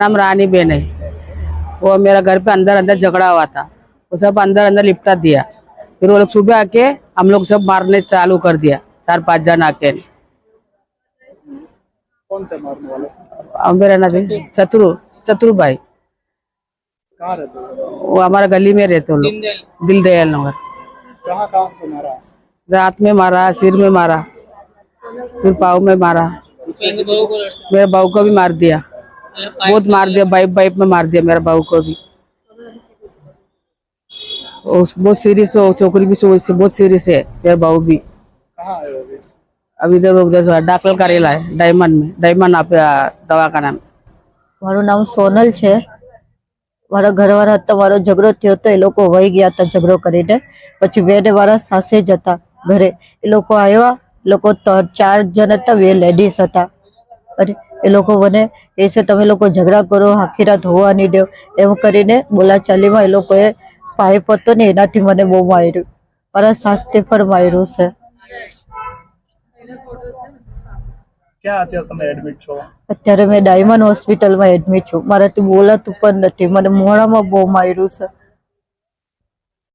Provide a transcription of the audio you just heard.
नाम रानी बेन है। वो मेरा घर पे अंदर अंदर झगड़ा हुआ था। वो सब अंदर अंदर लिपटा दिया। फिर वो लोग सुबह आके हम लोग सब मारने चालू कर दिया। चार पाँच जन आके। कौन थे मारने वाले? मेरा नाम शत्रु शत्रु भाई। कहाँ रहते हो? वो हमारा गली में रहते लोग। दिल दयाल नगर। कहाँ रात में मारा सिर में मारा फिर पाव में मारा। मेरे बहू को भी मार दिया। बहुत मार दिया बाइप बाइप में मार दिया मेरे बहू को भी उस बहुत सीरियस हो छोकरी भी सो- बहुत सीरियस है मेरे बहू भी कहाँ आए हो अभी अब इधर उधर दाखिल करेला है डायमंड में डायमंड आप दवाखाना में મારું નામ સોનલ છે મારા ઘરવાળા હતા મારો ઝઘડો થયો હતો એ લોકો વહી ગયા હતા ઝઘડો કરીને પછી બે ને મારા સાસે જ હતા ઘરે એ લોકો આવ્યા એ લોકો ત- ચાર જણ હતા બે લેડીઝ હતા અને એ લોકો મને એ છે તમે લોકો ઝઘડા કરો આખી રાત હોવા નહીં દો. એમ કરીને બોલાચાલીમાં એ લોકોએ પાઇપ હતો ને એનાથી મને બહુ માર્યું. મારા સાસથી પણ માર્યું છો. અત્યારે મેં ડાયમંડ હોસ્પિટલમાં એડમિટ છું. મારાથી બોલાતું પણ નથી. મને મોડામાં બહુ માર્યું છે.